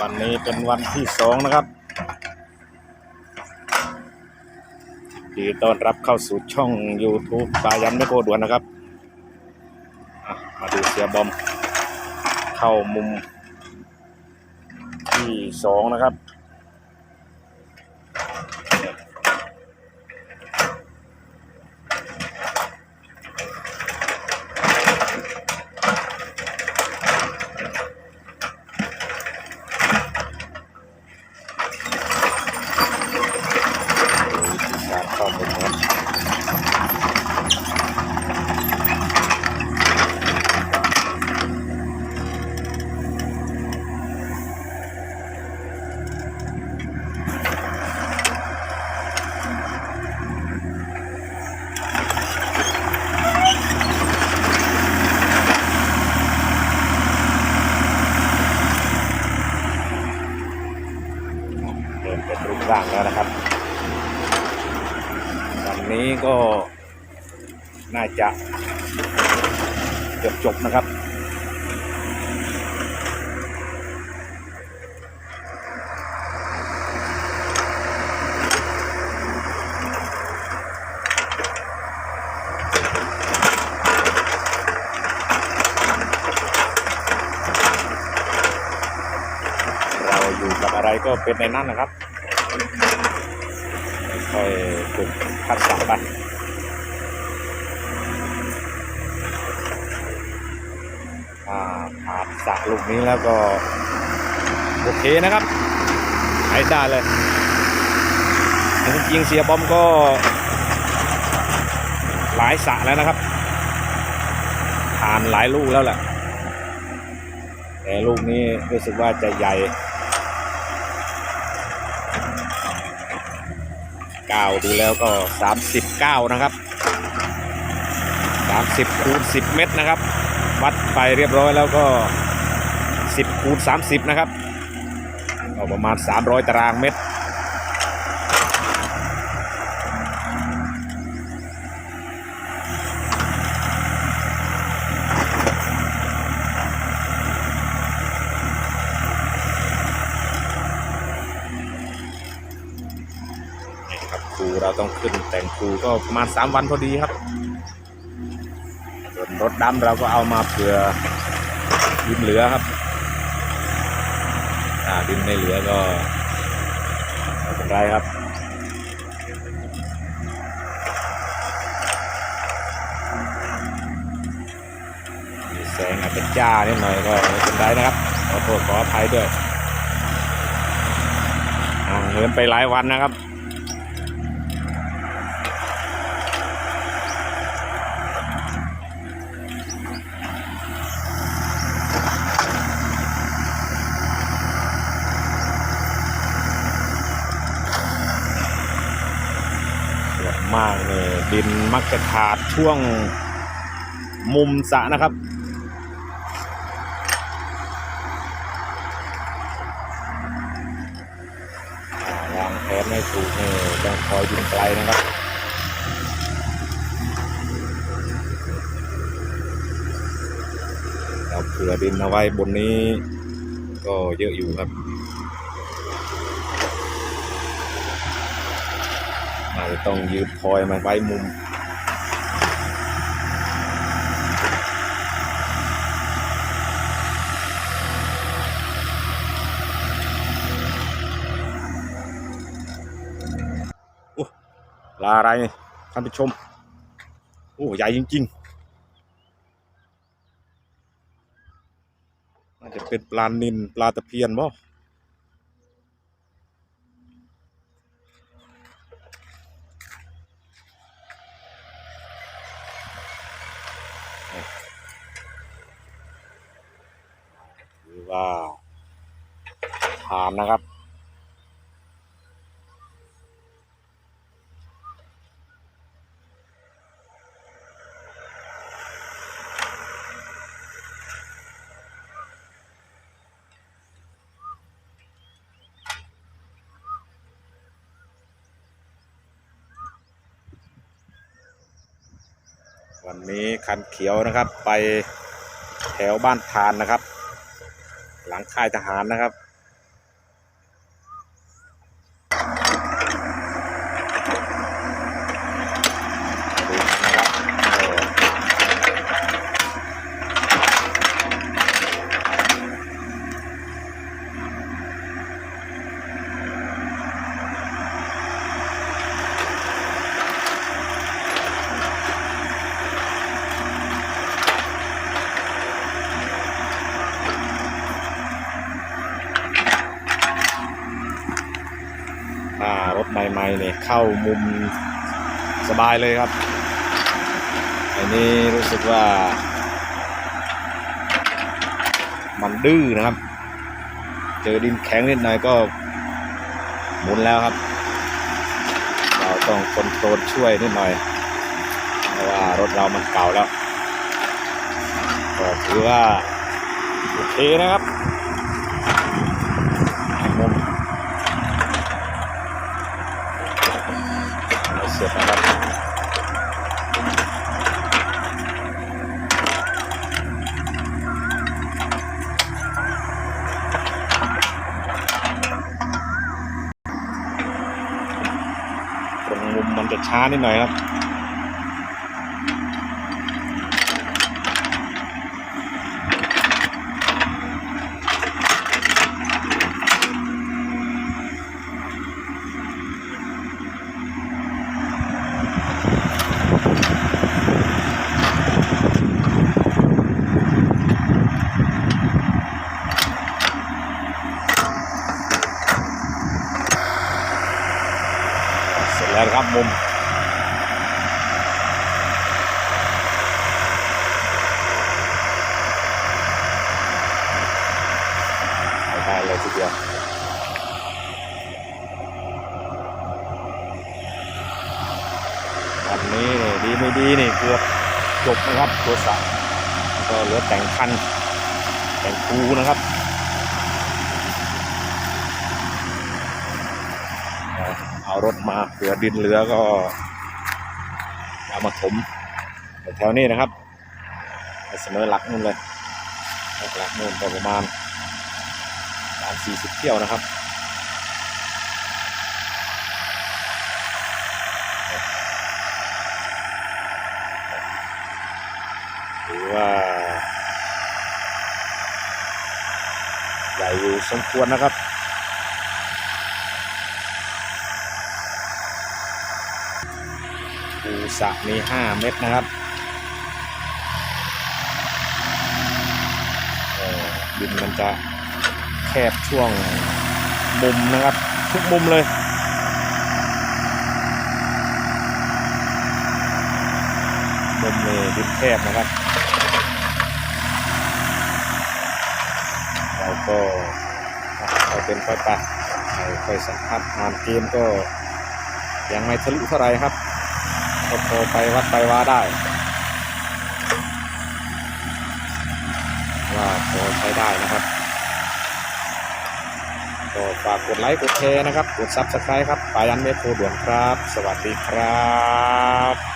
วันนี้เป็นวันที่สองนะครับดีต้อนรับเข้าสู่ช่อง YouTube ปายันไม่โกด่วนนะครับ มาดูเสียบอม เข้ามุมที่สองนะครับ ดูวิธีการเข้ามุมนะครับเริ่มเป็นรูปร่างแล้ว นะครับ วันนี้ก็น่าจะเกือบจบนะครับ เราอยู่กับอะไรก็เป็นในนั้นนะครับ ค่อยๆฝึกทักษะไปอ่าผ่านสระลูกนี้แล้วก็ โอเคนะครับใช้ได้เลยจริงเสียบอมก็ หลายสระแล้วนะครับ ผ่านหลายลูกแล้วแหละแต่ลูกนี้รู้สึกว่าจะใหญ่ ก้าดูแล้วก็39นะครับ30คูณ10เมตรนะครับ วัดไปเรียบร้อยแล้วก็10คูณ30นะครับก็ประมาณ300ตารางเมตร นี่ครับครู เราต้องขึ้นแต่งครูก็ประมาณ3วันพอดีครับส่วนรถดำเราก็เอามาเผื่อดินเหลือครับอ่าดินไม่เหลือก็ไม่เป็นไรครับแสงอาจจะจ้านิดหน่อยก็ไม่เป็นไรนะครับ ขอโทษขออภัยด้วยอ่าเหินไปหลายวันนะครับ มากเนี่ยดินมักจะขาดช่วงมุมสระนะครับอ่าวางแผนให้ถูกนี่ต้องคอยยิงไกลนะครับเราเผื่อดินเอาไว้บนนี้ก็เยอะอยู่ครับ อาจจะต้องยืดพลอยมาไว้มุมโอ้ลาอะไรท่านผู้ชม โอ้ใหญ่จริงๆน่าจะเป็นปลานินปลาตะเพียนบ่ หรือว่าผ่านนะครับ วันนี้คันเขียวนะครับไปแถวบ้านทานนะครับ หลังค่ายทหารนะครับารถใหม่ๆเนี่ยเข้ามุมสบายเลยครับ อันนี้รู้สึกว่า มันดื้อนะครับ เจอดินแข็งนิดหน่อยก็หมุนแล้วครับ เราต้องคอนโทรลช่วยนิดหน่อย เพราะว่ารถเรามันเก่าแล้วก็ถือว่าโอเคนะครับมุมไม่เสร็จนะครับ ตรงมุมมันจะช้านิดหน่อยครับ แล้วครับมุมไปได้เลยทีเดียวอันนี้ดีไม่ดีนี่เกือบจบนะครับตัวสัตว์ก็เหลือแต่งคันแต่งคูนะครับ เอารถมาเผื่อดินเหลือก็เอามาถมแถวนี้นะครับไปเสมอหลักนู่นเลยหลักนู่นประมาณสามสี่สิบเที่ยวนะครับหรือว่าใหญ่อยู่สมควรนะครับ ปูสะมีห้าเม็ดนะครับเออดินมันจะแคบช่วงมุมนะครับ ทุกมุมเลยมุมเลยดินแคบนะครับ เราก็เอาเป็นค่อยไปค่อยสัมผัสงานเกมก็ยังไม่ทะลุเท่าไหรครับ ก็พอไปวัดไปว่าได้ ว่าพอใช้ได้นะครับก็ฝากกดไลค์กดแชร์นะครับ กดซับสไครต์ครับปายันเมโครด่วนครับ สวัสดีครับ